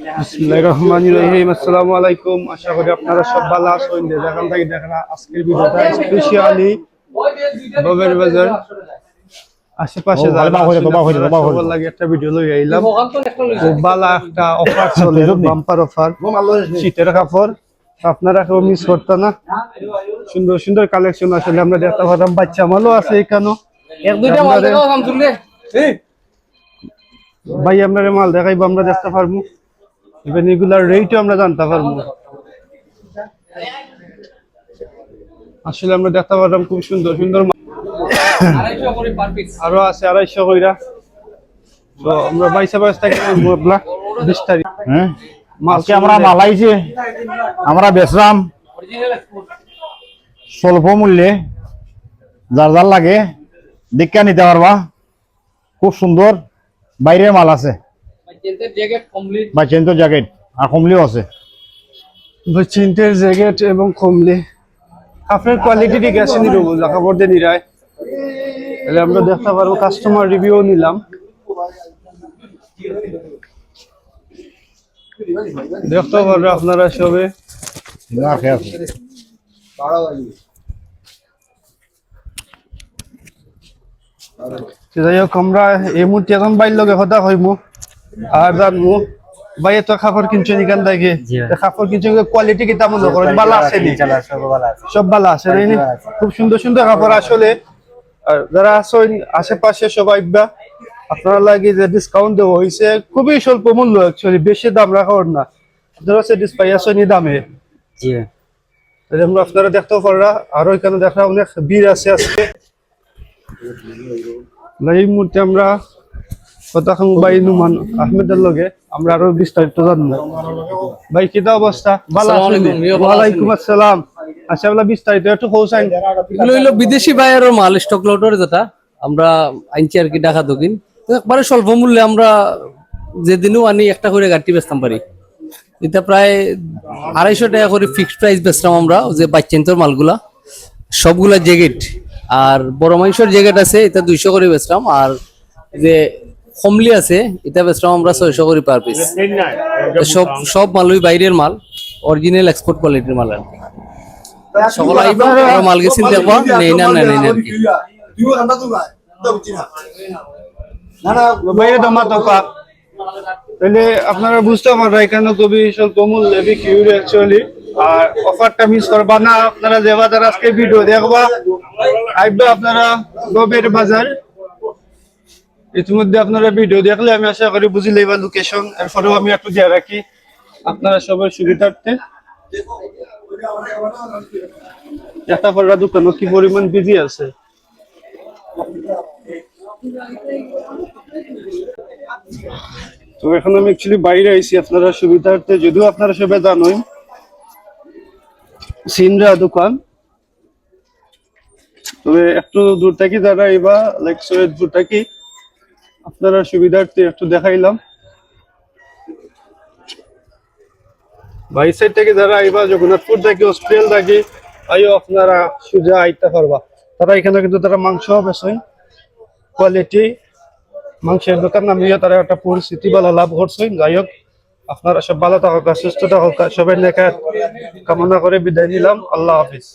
বিসমিল্লাহির রহমানির রহিম আসসালামু আলাইকুম আশা করি আপনারা সব ভালো আছেন। যেখান থেকে দেখেন আজকের ভিডিওটা স্পেশালি ববের বাজার। আশেপাশে লাগে একটা ভিডিও লই আইলাম। খুব ভালো একটা অফার চলে বাম্পার অফার শীতের কাপড়। আপনারা কেউ মিস করতো না। সুন্দর সুন্দর কালেকশন আসলে আমরা দেখতে পারলাম বাচ্চা মালও আছে এখানেও। এক দুইটা মাল দেখাও ভাই আমরা মাল দেখাইবো আমরা দেখতে পারব। ইভেন এগুলার রেটও আমরা জানতে পারব। আসলে আমরা দেখতে পারলাম খুব সুন্দর সুন্দর মাল। আড়াইশো করে পার পিস আরও আছে আড়াইশো কইরা। তো আমরা বাইশে বাইশ তারিখ বিশ তারিখ। হ্যাঁ? মাল আজকে আমরা মালাইছি আমরা বেচলাম। স্বল্প মূল্যে। যার যার লাগে দেখে নিতে পারবা। খুব সুন্দর। বাইরের মাল আছে। বা চেন্তো জ্যাকেট আর কমলিও আছে। চিন্টের জ্যাকেট এবং কমলি। কাপড়ের কোয়ালিটি ঠিক আছে নিরবল কাপড় দিয়ে নিরায়। তাহলে আমরা দেখতে পারব কাস্টমার রিভিউ নিলাম। দেখতে পারবে আপনারা সবে। যাই হোক আমরা এই মুহূর্তে এখন বাইর লগে কথা কইমু আর জানমু ভাই তো কাপড় কিনছো নিকান থেকে কিনছো কোয়ালিটি কি তেমন করেন ভালো আছে সব ভালো আছে। খুব সুন্দর সুন্দর কাপড় আসলে। যারা আছেন আশেপাশে সবাই বা আপনারা লাগে যে ডিসকাউন্ট দেওয়া হয়েছে খুবই স্বল্প মূল্য অ্যাকচুয়ালি বেশি দাম রাখা না। আপনারা স্যাটিসফাই আছেন এই দামে। আমরা আপনারা দেখতেও পাররা আরও এখানে দেখা অনেক বীর আছে আজকে। এই মুহূর্তে আমরা কথা ভাই নুমান আহমেদের লগে আমরা আরও বিস্তারিত জানব। ভাই কিতা অবস্থা? ভালো আসসালামু আছেন? আলাইকুম, ভালো ওয়ালাইকুম আসসালাম। আচ্ছা বিস্তারিত একটু পৌঁছাইন এগুলো হইল বিদেশি বাইরের মাল স্টক লটের যেটা। আমরা আনছি আর কি ঢাকা দক্ষিণ। তো একবারে স্বল্প মূল্যে আমরা যেদিনও আনি একটা করে গাড়ি বেচতাম পারি। এটা প্রায় আড়াইশো টাকা করে ফিক্সড প্রাইস বেচতাম আমরা যে বাচ্চেন্তর মালগুলা। সবগুলা জ্যাকেট। আর বড় মানুষের জ্যাকেট আছে এটা দুইশো করে বেচতাম। আর যে কমলি আছে এটা বেচতাম আমরা ছয়শো করে পার পিস সব সব মালই বাইরের মাল অরিজিনাল এক্সপোর্ট কোয়ালিটির মাল আর সকল আইবা মাল গেছেন দেখবা নেই না নেই না তো কাপ তাহলে আপনারা বুঝতে পারবেন এখানে খুবই স্বল্প মূল্যে বিক্রি অ্যাকচুয়ালি আর অফারটা মিস করবা না আপনারা আজকে ভিডিও দেখবা আইবা আপনারা গবের বাজার। ইতিমধ্যে আপনারা ভিডিও দেখলে আমি আশা করি বুঝি লইবা লোকেশন এরপরেও আমি একটু দিয়ে রাখি। আপনারা সবার সুবিধার্থে। একটা পড়া দোকানও কি পরিমাণ বিজি আছে? তো এখন আমি অ্যাকচুয়ালি বাইরে আইছি, আপনারা সুবিধার্থে, যদিও আপনারা সবাই জানোই, সিনরা দোকান। তবে একটু দূর থেকে, যারা এবা লাইক সৈয়দপুর থেকে আপনারা সুবিধার্থে একটু দেখাইলাম। বাই সাইড থেকে যারা আইবা, জগন্নাথপুর থেকে হসপিটাল থেকে, আইও আপনারা সুজা আইতে পারবা। তারা এখানে কিন্তু তারা মাংস বেছেন কোয়ালিটি মাংসের দোকান। নামিয়ে তারা একটা পরিস্থিতি ভালো লাভ করছেন যাই হোক, আপনারা সব ভালো থাকুক, সুস্থ থাকুক, সবাই নেকাত কামনা করে বিদায় নিলাম। আল্লাহ হাফিজ।